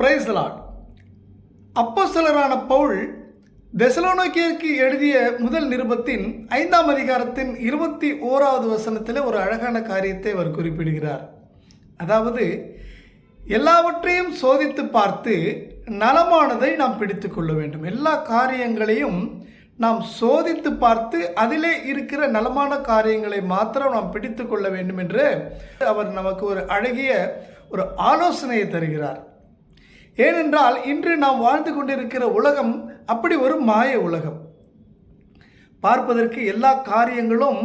பிரைஸ்லால் அப்போ சிலரான பவுல் தெசலோனிக்கேயருக்கு எழுதிய முதல் நிருபத்தின் ஐந்தாம் அதிகாரத்தின் இருபத்தி ஓராவது வசனத்தில் ஒரு அழகான காரியத்தை அவர் குறிப்பிடுகிறார். அதாவது எல்லாவற்றையும் சோதித்து பார்த்து நலமானதை நாம் பிடித்து கொள்ள வேண்டும். எல்லா காரியங்களையும் நாம் சோதித்து பார்த்து அதிலே இருக்கிற நலமான காரியங்களை மாத்திரம் நாம் பிடித்து கொள்ள வேண்டும் என்று அவர் நமக்கு ஒரு அழகிய ஒரு ஆலோசனையை தருகிறார். ஏனென்றால் இன்று நாம் வாழ்ந்து கொண்டிருக்கிற உலகம் அப்படி ஒரு மாய உலகம். பார்ப்பதற்கு எல்லா காரியங்களும்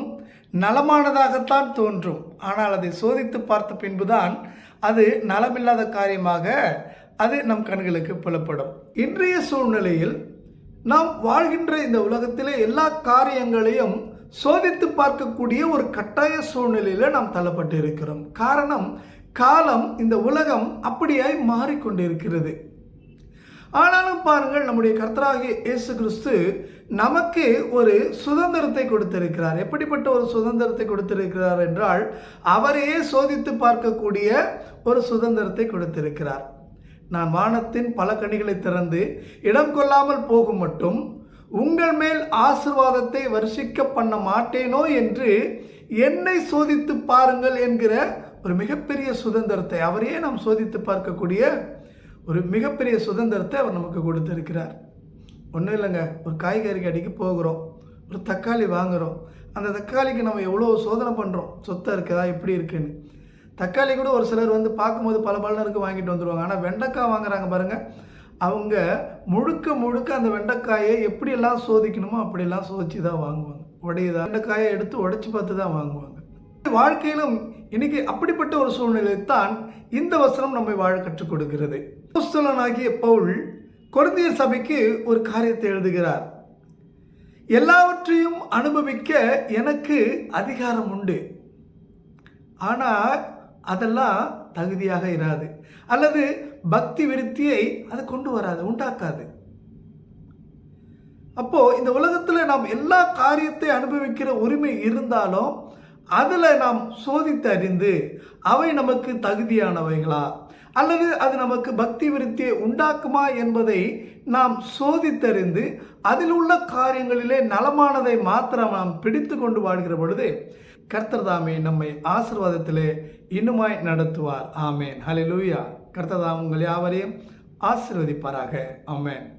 நலமானதாகத்தான் தோன்றும். ஆனால் அதை சோதித்து பார்த்த பின்புதான் அது நலமில்லாத காரியமாக அது நம் கண்களுக்கு புலப்படும். இன்றைய சூழ்நிலையில் நாம் வாழ்கின்ற இந்த உலகத்திலே எல்லா காரியங்களையும் சோதித்து பார்க்கக்கூடிய ஒரு கட்டாய சூழ்நிலையில் நாம் தள்ளப்பட்டு இருக்கிறோம் காரணம் காலம் இந்த உலகம் அப்படியாய் மாறிக்கொண்டிருக்கிறது. ஆனாலும் பாருங்கள் நம்முடைய கர்த்தராகிய இயேசு கிறிஸ்து நமக்கு ஒரு சுதந்திரத்தை கொடுத்திருக்கிறார். எப்படிப்பட்ட ஒரு சுதந்திரத்தை கொடுத்திருக்கிறார் என்றால் அவரையே சோதித்து பார்க்கக்கூடிய ஒரு சுதந்திரத்தை கொடுத்திருக்கிறார். நான் வானத்தின் பல கனிகளை திறந்து இடம் கொள்ளாமல் போகும் மட்டும் உங்கள் மேல் ஆசிர்வாதத்தை வருஷிக்க பண்ண மாட்டேனோ என்று என்னை சோதித்து பாருங்கள் என்கிற ஒரு மிகப்பெரிய சுதந்திரத்தை அவரையே நாம் சோதித்து பார்க்கக்கூடிய ஒரு மிகப்பெரிய சுதந்திரத்தை அவர் நமக்கு கொடுத்துருக்கிறார். ஒன்றும் இல்லைங்க ஒரு காய்கறி கடைக்கு போகிறோம் ஒரு தக்காளி வாங்குகிறோம் அந்த தக்காளிக்கு நம்ம எவ்வளோ சோதனை பண்ணுறோம் சொத்தாக இருக்குதா? எப்படி இருக்குன்னு. தக்காளி கூட ஒரு சிலர் வந்து பார்க்கும்போது பல பலனருக்கு வாங்கிட்டு வந்துடுவாங்க ஆனால் வெண்டைக்காய் வாங்குறாங்க பாருங்கள் அவங்க முழுக்க முழுக்க அந்த வெண்டைக்காயை எப்படியெல்லாம் சோதிக்கணுமோ அப்படியெல்லாம் சோதிச்சு தான் வாங்குவாங்க. உடையதா? வெண்டைக்காயை எடுத்து உடைச்சி பார்த்து தான் வாங்குவாங்க. வாழ்க்கையிலும் இன்னைக்கு அப்படிப்பட்ட ஒரு சூழ்நிலை தான் இந்த வசனம் நம்மை வாழ கற்றுக் கொடுக்கிறது. ஆகிய பவுல் குழந்தைய சபைக்கு ஒரு காரியத்தை எழுதுகிறார். எல்லாவற்றையும் அனுபவிக்க எனக்கு அதிகாரம் உண்டு. ஆனால் அதெல்லாம் தகுதியாக இராது. அல்லது பக்தி விருத்தியை அது கொண்டு வராது உண்டாக்காது. அப்போ இந்த உலகத்தில் நாம் எல்லா காரியத்தை அனுபவிக்கிற உரிமை இருந்தாலும் அதில் நாம் சோதித்து அறிந்து அவை நமக்கு தகுதியானவைகளா? அல்லது அது நமக்கு பக்தி விருத்தியை உண்டாக்குமா என்பதை நாம் சோதித்தறிந்து அதில் உள்ள காரியங்களிலே நலமானதை மாத்திரம் நாம் பிடித்து கொண்டு வாழ்கிற பொழுது கர்த்தர்தாமே நம்மை ஆசிர்வாதத்திலே இன்னுமாய் நடத்துவார். ஆமேன். ஹலே லூயா தாம் உங்கள் யாவரையும் ஆசிர்வதிப்பாராக. ஆமேன்.